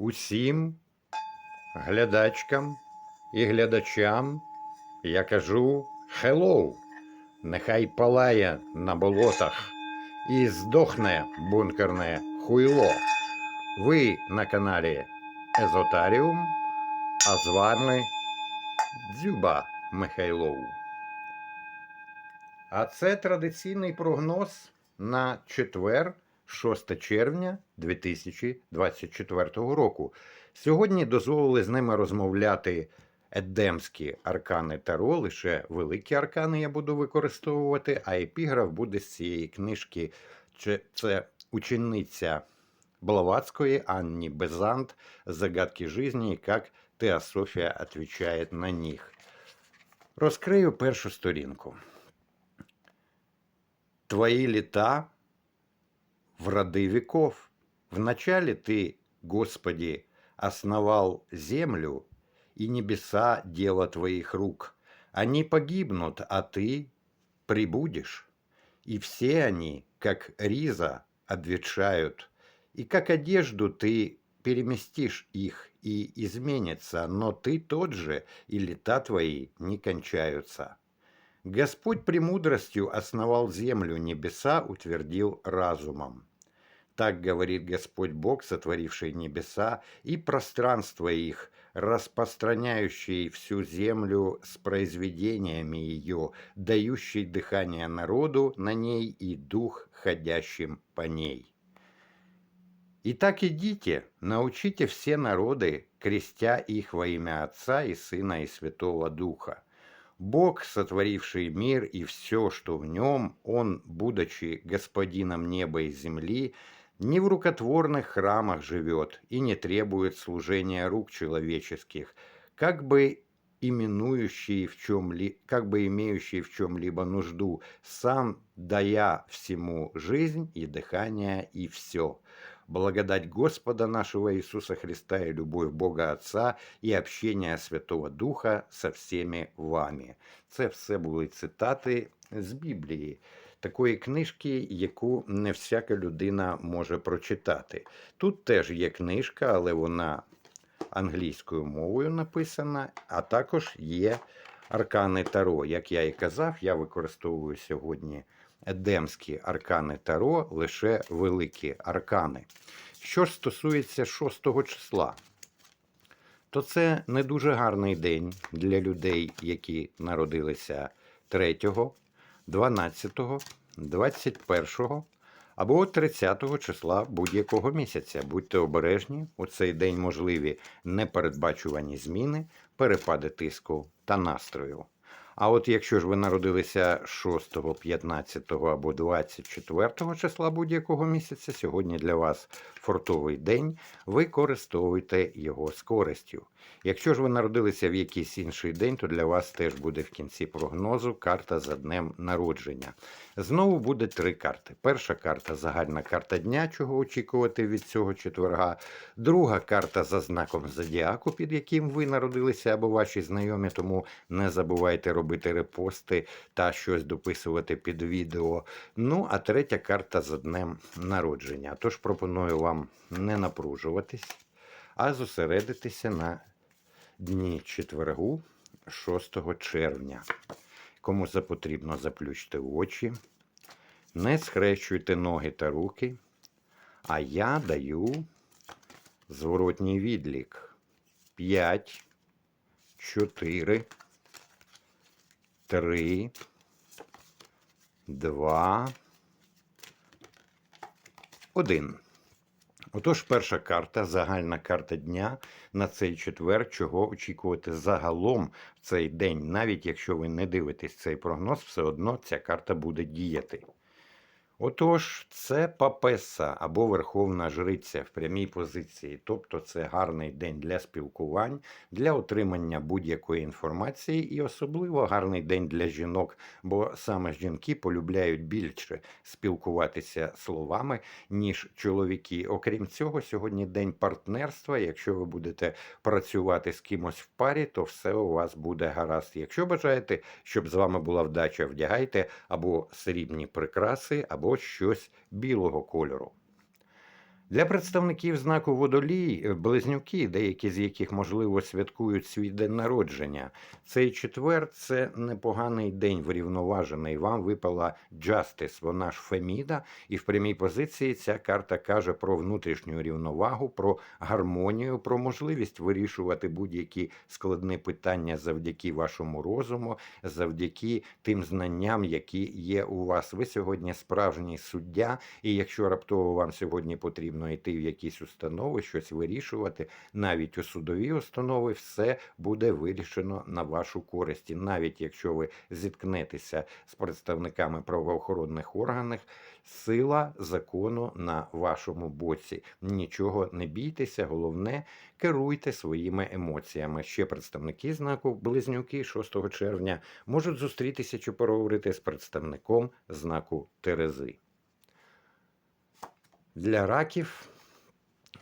Усім глядачкам і глядачам я кажу «Хеллоу!» Нехай палає на болотах і здохне бункерне хуйло. Ви на каналі Езотаріум, а з вами Дзюба Михайлов. А це традиційний прогноз на четвер, 6 червня 2024 року. Сьогодні дозволили з ними розмовляти едемські аркани Таро, лише великі аркани я буду використовувати, а епіграф буде з цієї книжки. Це учениця Блаватської Анні Безант «Загадки жизни» і как Теософія отвечає на них. Розкрию першу сторінку. Твои лета в роды веков. Вначале ты, Господи, основал землю и небеса дело твоих рук. Они погибнут, а ты прибудешь. И все они, как риза, обветшают, и как одежду ты переместишь их и изменится, но ты тот же, и лета твои не кончаются. Господь премудростью основал землю, небеса утвердил разумом. Так говорит Господь Бог, сотворивший небеса и пространство их, распространяющий всю землю с произведениями ее, дающий дыхание народу на ней и дух, ходящим по ней. Итак, идите, научите все народы, крестя их во имя Отца и Сына и Святого Духа. Бог, сотворивший мир и все, что в нем, Он, будучи господином неба и земли, не в рукотворных храмах живет и не требует служения рук человеческих, как бы именующий в чем ли, как бы имеющий в чем-либо нужду, сам дая всему жизнь и дыхание и все. Благодать Господа нашего Иисуса Христа и любовь Бога Отца і общення Святого Духа со всіми вами. Це все були цитати з Біблії, Такої книжки, яку не всяка людина може прочитати. Тут теж є книжка, але вона англійською мовою написана, а також є аркани Таро. Як я і казав, я використовую сьогодні едемські аркани Таро, лише великі аркани. Що ж стосується 6 числа, то це не дуже гарний день для людей, які народилися 3, 12, 21 або 30 числа будь-якого місяця. Будьте обережні, у цей день можливі непередбачувані зміни, перепади тиску та настрою. А от якщо ж ви народилися 6, 15 або 24 числа будь-якого місяця, сьогодні для вас фортовий день, використовуйте його з користю. Якщо ж ви народилися в якийсь інший день, то для вас теж буде в кінці прогнозу карта за днем народження. Знову буде три карти. Перша карта загальна карта дня, чого очікувати від цього четверга. Друга карта за знаком зодіаку, під яким ви народилися або ваші знайомі, тому не забувайте робити репости та щось дописувати під відео. Ну, а третя карта за днем народження. Тож пропоную вам не напружуватись, а зосередитися на дні четвергу 6 червня. Кому запотрібно, заплющте очі, не схрещуйте ноги та руки, а я даю зворотній відлік. 5, 4, 3, 2, 1. Отож, перша карта, загальна карта дня на цей четвер, чого очікувати загалом в цей день. Навіть якщо ви не дивитесь цей прогноз, все одно ця карта буде діяти. Отож, це папеса або Верховна Жриця в прямій позиції, тобто це гарний день для спілкувань, для отримання будь-якої інформації, і особливо гарний день для жінок, бо саме жінки полюбляють більше спілкуватися словами, ніж чоловіки. Окрім цього, сьогодні день партнерства. Якщо ви будете працювати з кимось в парі, то все у вас буде гаразд. Якщо бажаєте, щоб з вами була вдача, вдягайте або срібні прикраси, або щось білого кольору. Для представників знаку водолій, е, близнюки, деякі з яких, можливо, святкують свій день народження. Цей четвер це непоганий день врівноважений. Вам випала Justice, вона ж Феміда, і в прямій позиції ця карта каже про внутрішню рівновагу, про гармонію, про можливість вирішувати будь-які складні питання завдяки вашому розуму, завдяки тим знанням, які є у вас. Ви сьогодні справжній суддя, і якщо раптово вам сьогодні потрібно йти в якісь установи, щось вирішувати, навіть у судові установи, все буде вирішено на вашу користь. Навіть якщо ви зіткнетеся з представниками правоохоронних органів, сила закону на вашому боці. Нічого не бійтеся, головне, керуйте своїми емоціями. Ще представники знаку Близнюки 6 червня можуть зустрітися чи поговорити з представником знаку Терези. Для раків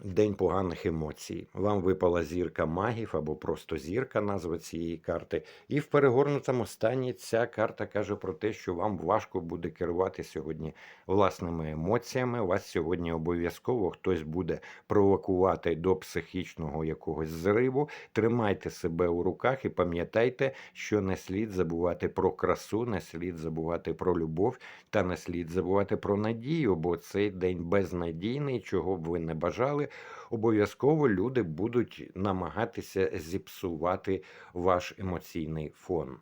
день поганих емоцій. Вам випала зірка магів або просто зірка, назва цієї карти. І в перегорнутому стані ця карта каже про те, що вам важко буде керувати сьогодні власними емоціями. Вас сьогодні обов'язково хтось буде провокувати до психічного якогось зриву. Тримайте себе у руках і пам'ятайте, що не слід забувати про красу, не слід забувати про любов та не слід забувати про надію, бо цей день безнадійний, чого б ви не бажали, обов'язково люди будуть намагатися зіпсувати ваш емоційний фон.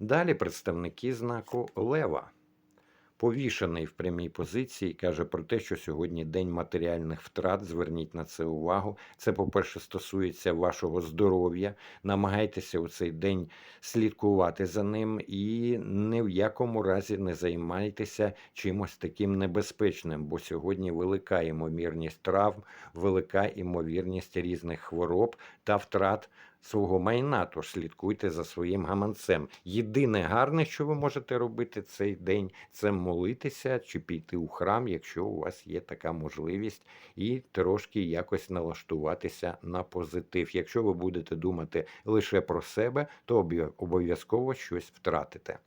Далі представники знаку Лева. Повішений в прямій позиції каже про те, що сьогодні день матеріальних втрат. Зверніть на це увагу. Це, по-перше, стосується вашого здоров'я. Намагайтеся у цей день слідкувати за ним і ні в якому разі не займайтеся чимось таким небезпечним, бо сьогодні велика ймовірність травм, велика ймовірність різних хвороб та втрат свого майна, тож слідкуйте за своїм гаманцем. Єдине гарне, що ви можете робити цей день, це молитися чи піти у храм, якщо у вас є така можливість, і трошки якось налаштуватися на позитив. Якщо ви будете думати лише про себе, то обов'язково щось втратите.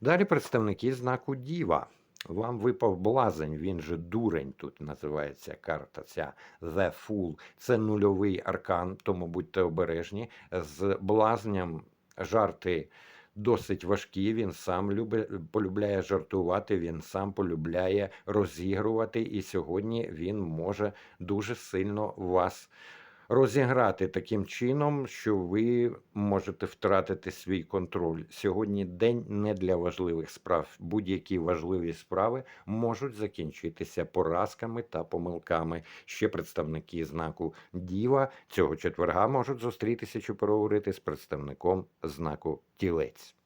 Далі представники знаку Діва. Вам випав блазень, він же дурень тут називається карта. Ця The Fool. Це нульовий аркан, тому будьте обережні. З блазням жарти досить важкі. Він сам любить, полюбляє жартувати, він сам полюбляє розігрувати, і сьогодні він може дуже сильно вас розіграти таким чином, що ви можете втратити свій контроль. Сьогодні день не для важливих справ. Будь-які важливі справи можуть закінчитися поразками та помилками. Ще представники знаку Діва цього четверга можуть зустрітися чи поговорити з представником знаку Тілець.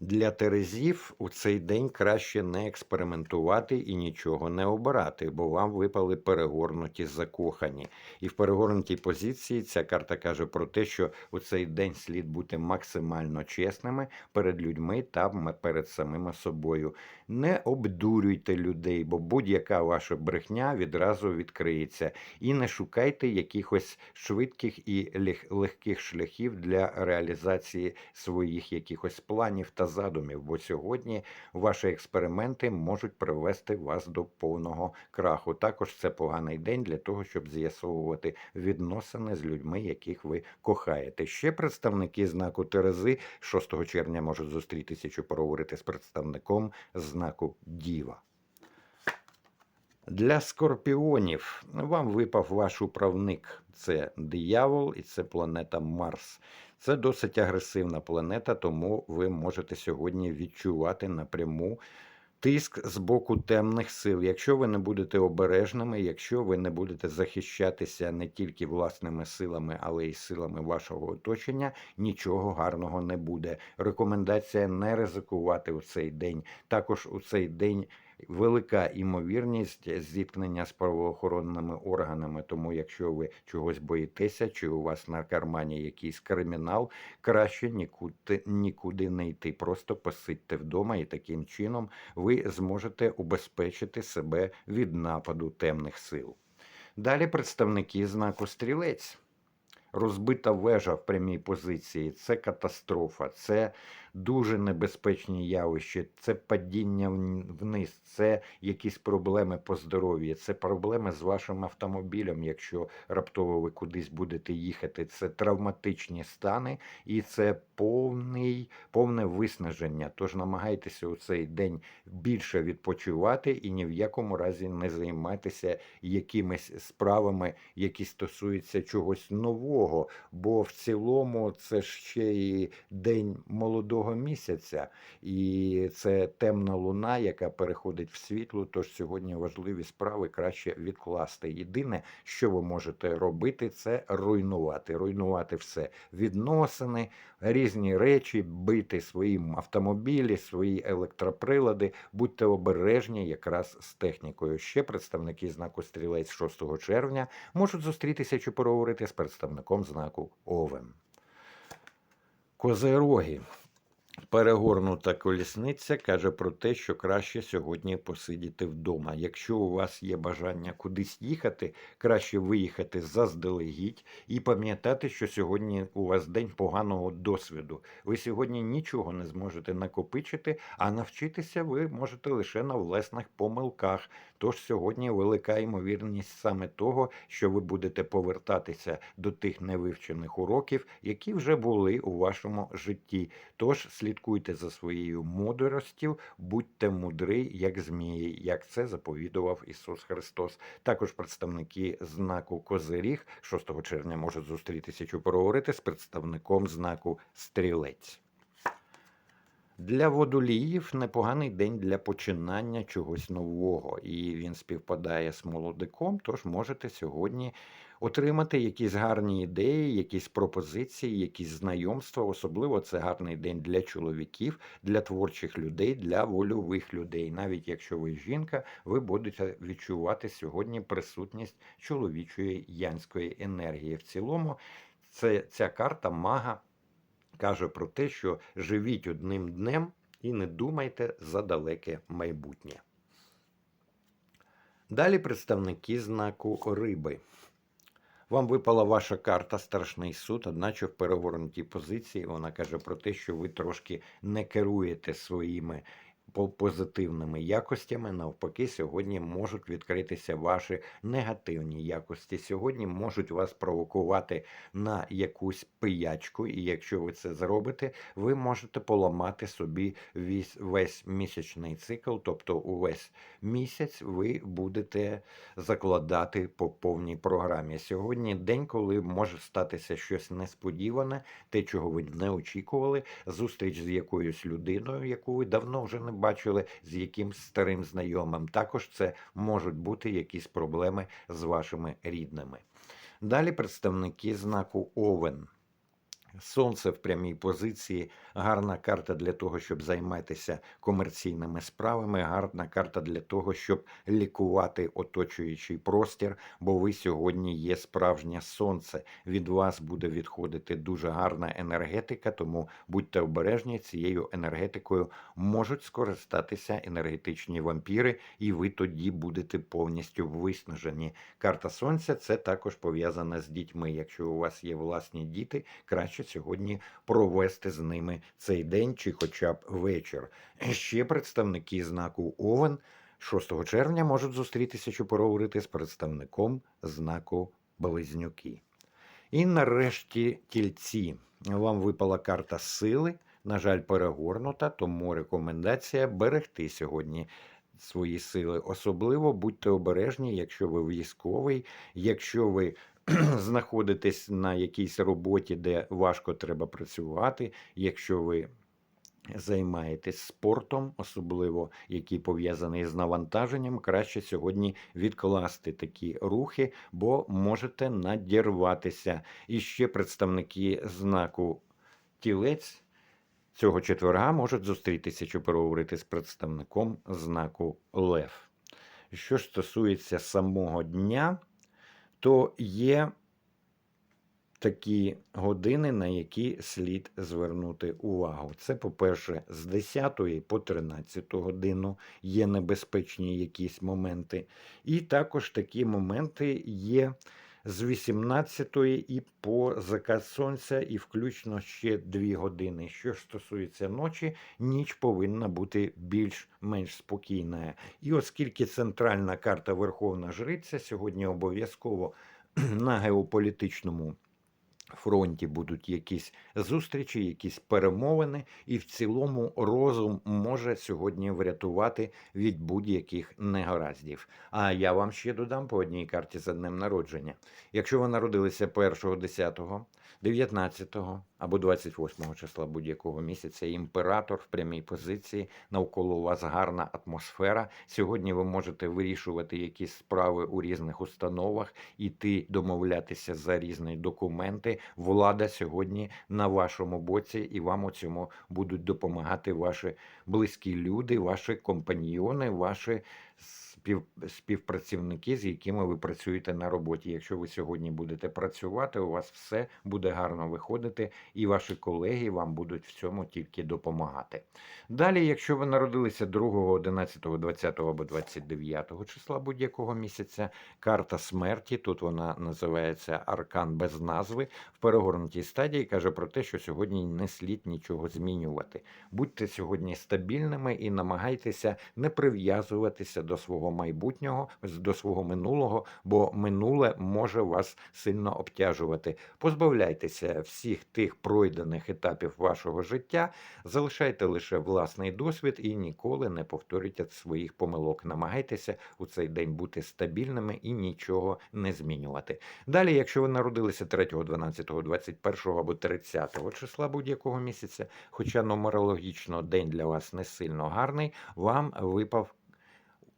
Для терезів у цей день краще не експериментувати і нічого не обирати, бо вам випали перегорнуті закохані. І в перегорнутій позиції ця карта каже про те, що у цей день слід бути максимально чесними перед людьми та перед самими собою. Не обдурюйте людей, бо будь-яка ваша брехня відразу відкриється. І не шукайте якихось швидких і легких шляхів для реалізації своїх якихось планів та задумів, бо сьогодні ваші експерименти можуть привести вас до повного краху. Також це поганий день для того, щоб з'ясовувати відносини з людьми, яких ви кохаєте. Ще представники знаку Терези 6 червня можуть зустрітися чи поговорити з представником знаку Діва. Для скорпіонів вам випав ваш управник. Це диявол і це планета Марс. Це досить агресивна планета, тому ви можете сьогодні відчувати напряму тиск з боку темних сил. Якщо ви не будете обережними, якщо ви не будете захищатися не тільки власними силами, але й силами вашого оточення, нічого гарного не буде. Рекомендація не ризикувати у цей день. Також у цей день. Велика імовірність зіткнення з правоохоронними органами. Тому, якщо ви чогось боїтеся, чи у вас на кармані якийсь кримінал, краще нікуди, нікуди не йти. Просто посидьте вдома, і таким чином ви зможете убезпечити себе від нападу темних сил. Далі представники знаку стрілець. Розбита вежа в прямій позиції це катастрофа, це дуже небезпечні явища. Це падіння вниз, це якісь проблеми по здоров'ю, це проблеми з вашим автомобілем, якщо раптово ви кудись будете їхати. Це травматичні стани і це повний, повне виснаження. Тож намагайтеся у цей день більше відпочивати і ні в якому разі не займатися якимись справами, які стосуються чогось нового. Бо в цілому це ще і день молодого місяця, і це темна луна, яка переходить в світло. Тож сьогодні важливі справи краще відкласти. Єдине, що ви можете робити, це руйнувати, руйнувати все відносини, різні речі, бити своїм автомобілі, свої електроприлади. Будьте обережні якраз з технікою. Ще представники знаку стрілець 6 червня можуть зустрітися чи поговорити з представником знаку Овен. Козероги. Перегорнута колісниця каже про те, що краще сьогодні посидіти вдома. Якщо у вас є бажання кудись їхати, краще виїхати заздалегідь і пам'ятати, що сьогодні у вас день поганого досвіду. Ви сьогодні нічого не зможете накопичити, а навчитися ви можете лише на власних помилках. Тож сьогодні велика ймовірність саме того, що ви будете повертатися до тих невивчених уроків, які вже були у вашому житті. Тож слідкуйте за своєю мудростю, будьте мудрі, як змії, як це заповідував Ісус Христос. Також представники знаку Козиріг 6 червня можуть зустрітися чи поговорити з представником знаку Стрілець. Для водоліїв непоганий день для починання чогось нового, і він співпадає з молодиком. Тож можете сьогодні отримати якісь гарні ідеї, якісь пропозиції, якісь знайомства. Особливо це гарний день для чоловіків, для творчих людей, для вольових людей. Навіть якщо ви жінка, ви будете відчувати сьогодні присутність чоловічої янської енергії. В цілому, це ця карта мага каже про те, що живіть одним днем і не думайте за далеке майбутнє. Далі представники знаку риби. Вам випала ваша карта Страшний суд, одначе в перегорнутій позиції вона каже про те, що ви трошки не керуєте своїми позитивними якостями. Навпаки, сьогодні можуть відкритися ваші негативні якості. Сьогодні можуть вас провокувати на якусь пиячку, і якщо ви це зробите, ви можете поламати собі весь, весь місячний цикл, тобто увесь місяць ви будете закладати по повній програмі. Сьогодні день, коли може статися щось несподіване, те, чого ви не очікували, зустріч з якоюсь людиною, яку ви давно вже не бачили, з якимсь старим знайомим. Також це можуть бути якісь проблеми з вашими рідними. Далі представники знаку Овен. Сонце в прямій позиції, гарна карта для того, щоб займатися комерційними справами, гарна карта для того, щоб лікувати оточуючий простір, бо ви сьогодні є справжнє сонце. Від вас буде відходити дуже гарна енергетика, тому будьте обережні цією енергетикою можуть скористатися енергетичні вампіри, і ви тоді будете повністю виснажені. Карта сонця це також пов'язана з дітьми. Якщо у вас є власні діти, краще сьогодні провести з ними цей день чи хоча б вечір. Ще представники знаку Овен 6 червня можуть зустрітися чи поговорити з представником знаку Близнюки. І нарешті тільці. Вам випала карта сили. На жаль, перегорнута, тому рекомендація берегти сьогодні свої сили. Особливо будьте обережні, якщо ви військовий, якщо ви знаходитесь на якійсь роботі, де важко треба працювати, якщо ви займаєтесь спортом, особливо який пов'язаний з навантаженням, краще сьогодні відкласти такі рухи, бо можете надірватися. І ще представники знаку тілець цього четверга можуть зустрітися чи переговорити з представником знаку Лев. Що ж стосується самого дня, то є такі години, на які слід звернути увагу. Це, по-перше, з 10 по 13 годину є небезпечні якісь моменти. І також такі моменти є з 18 і по закат сонця, і включно ще 2 години. Що ж стосується ночі, ніч повинна бути більш-менш спокійна. І оскільки центральна карта Верховна Жриця сьогодні обов'язково на геополітичному фронті будуть якісь зустрічі, якісь перемовини, і в цілому розум може сьогодні врятувати від будь-яких негараздів. А я вам ще додам по одній карті за днем народження. Якщо ви народилися 1, 10, 19 або 28 числа будь-якого місяця, імператор в прямій позиції, навколо вас гарна атмосфера. Сьогодні ви можете вирішувати якісь справи у різних установах, іти домовлятися за різні документи. Влада сьогодні на вашому боці, і вам у цьому будуть допомагати ваші близькі люди, ваші компаньйони, ваші спів, співпрацівники, з якими ви працюєте на роботі. Якщо ви сьогодні будете працювати, у вас все буде гарно виходити, і ваші колеги вам будуть в цьому тільки допомагати. Далі, якщо ви народилися 2, 11, 20 або 29 числа будь-якого місяця, карта смерті, тут вона називається Аркан без назви, в перегорнутій стадії каже про те, що сьогодні не слід нічого змінювати. Будьте сьогодні стабільними і намагайтеся не прив'язуватися до свого майбутнього, до свого минулого, бо минуле може вас сильно обтяжувати. Позбавляйтеся всіх тих пройдених етапів вашого життя, залишайте лише власний досвід і ніколи не повторюйте своїх помилок. Намагайтеся у цей день бути стабільними і нічого не змінювати. Далі, якщо ви народилися 3, 12, 21 або 30 числа будь-якого місяця, хоча нумерологічно день для вас не сильно гарний, вам випав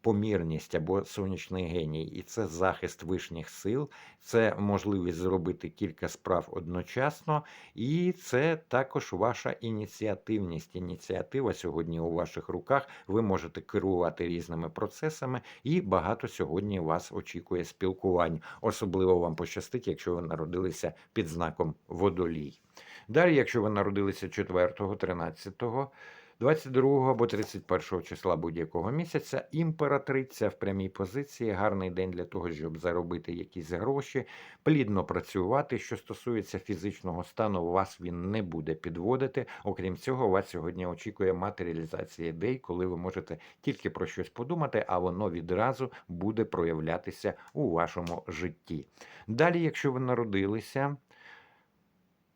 помірність або сонячний геній, і це захист вишніх сил, це можливість зробити кілька справ одночасно, і це також ваша ініціативність. Ініціатива сьогодні у ваших руках. Ви можете керувати різними процесами, і багато сьогодні вас очікує спілкувань. Особливо вам пощастить, якщо ви народилися під знаком водолій. Далі, якщо ви народилися 4, 13, 22 або 31 числа будь-якого місяця імператриця в прямій позиції, гарний день для того, щоб заробити якісь гроші, плідно працювати. Що стосується фізичного стану, вас він не буде підводити. Окрім цього, вас сьогодні очікує матеріалізація ідей, коли ви можете тільки про щось подумати, а воно відразу буде проявлятися у вашому житті. Далі, якщо ви народилися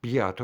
5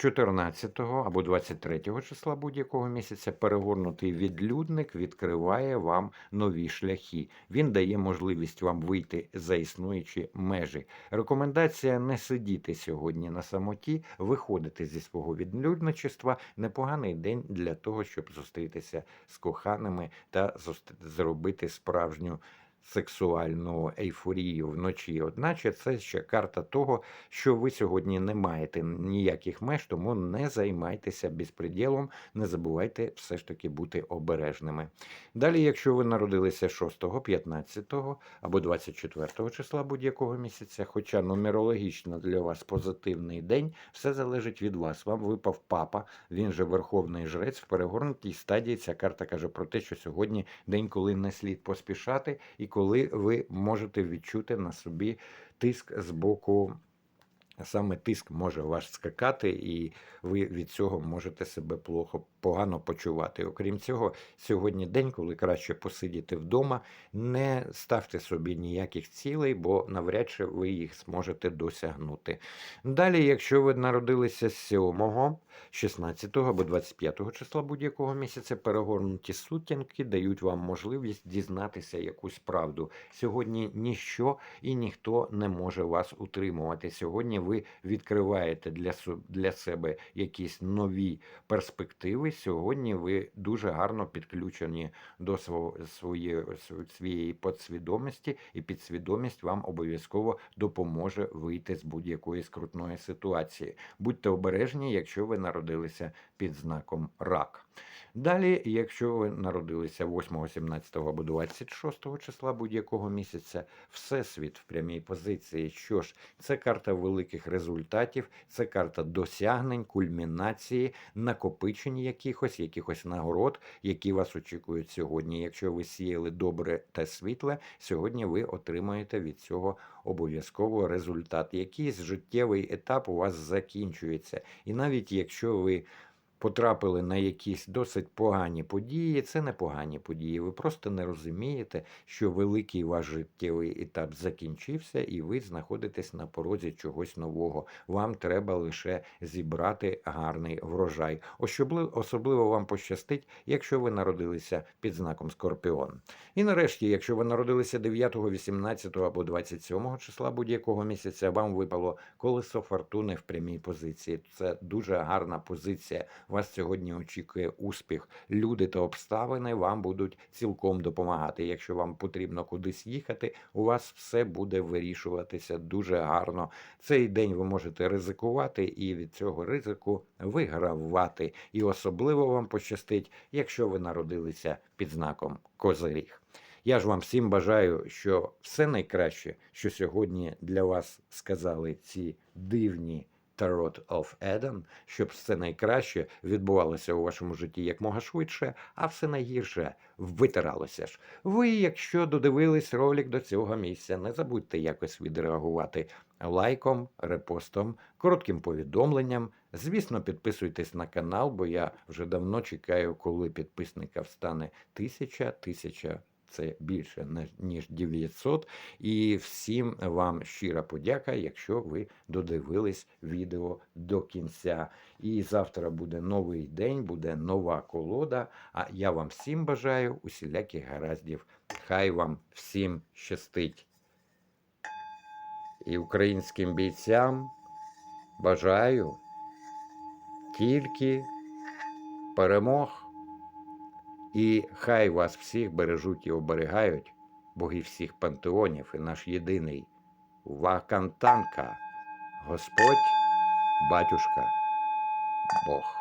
14 або 23 числа будь-якого місяця перегорнутий відлюдник відкриває вам нові шляхи. Він дає можливість вам вийти за існуючі межі. Рекомендація не сидіти сьогодні на самоті, виходити зі свого відлюдничества. Непоганий день для того, щоб зустрітися з коханими та зробити справжню сексуальну ейфорію вночі. Одначе це ще карта того, що ви сьогодні не маєте ніяких меж, тому не займайтеся безпреділом, не забувайте все ж таки бути обережними. Далі, якщо ви народилися 6, 15 або 24 числа будь-якого місяця, хоча нумерологічно для вас позитивний день, все залежить від вас. Вам випав папа, він же верховний жрець в перегорнутій стадії. Ця карта каже про те, що сьогодні день, коли не слід поспішати, і коли ви можете відчути на собі тиск з боку. Саме тиск може ваш скакати, і ви від цього можете себе плохо погано почувати. Окрім цього, сьогодні день, коли краще посидіти вдома, не ставте собі ніяких цілей, бо навряд чи ви їх зможете досягнути. Далі, якщо ви народилися 7, 16 або 25 числа будь-якого місяця, перегорнуті сутінки дають вам можливість дізнатися якусь правду. Сьогодні ніщо і ніхто не може вас утримувати. Сьогодні ви відкриваєте для, для себе якісь нові перспективи. Сьогодні ви дуже гарно підключені до своєї, своєї підсвідомості, і підсвідомість вам обов'язково допоможе вийти з будь-якої скрутної ситуації. Будьте обережні, якщо ви народилися під знаком рак. Далі, якщо ви народилися 8, 17 або 26 числа будь-якого місяця, Всесвіт в прямій позиції. Що ж, це карта великих результатів, це карта досягнень, кульмінації, накопичень якихось, якихось нагород, які вас очікують сьогодні. Якщо ви сіяли добре та світле, сьогодні ви отримаєте від цього обов'язково результат. Якийсь життєвий етап у вас закінчується. І навіть якщо ви потрапили на якісь досить погані події, це не погані події. Ви просто не розумієте, що великий ваш життєвий етап закінчився, і ви знаходитесь на порозі чогось нового. Вам треба лише зібрати гарний врожай. Особливо, вам пощастить, якщо ви народилися під знаком Скорпіон. І нарешті, якщо ви народилися 9, 18 або 27 числа будь-якого місяця, вам випало колесо фортуни в прямій позиції. Це дуже гарна позиція. Вас сьогодні очікує успіх. Люди та обставини вам будуть цілком допомагати. Якщо вам потрібно кудись їхати, у вас все буде вирішуватися дуже гарно. Цей день ви можете ризикувати і від цього ризику вигравати. І особливо вам пощастить, якщо ви народилися під знаком Козиріг. Я ж вам всім бажаю, що все найкраще, що сьогодні для вас сказали ці дивні Tarot of Eden, щоб все найкраще відбувалося у вашому житті якмога швидше, а все найгірше витиралося ж. Ви, якщо додивились ролик до цього місця, не забудьте якось відреагувати лайком, репостом, коротким повідомленням. Звісно, підписуйтесь на канал, бо я вже давно чекаю, коли підписника встане тисяча, тисяча. Це більше ніж 900. І всім вам щира подяка, якщо ви додивились відео до кінця. І завтра буде новий день, буде нова колода. А я вам всім бажаю усіляких гараздів. Хай вам всім щастить. І українським бійцям бажаю тільки перемог. І хай вас всіх бережуть і оберігають боги всіх пантеонів і наш єдиний Вакантанка, Господь, Батюшка, Бог.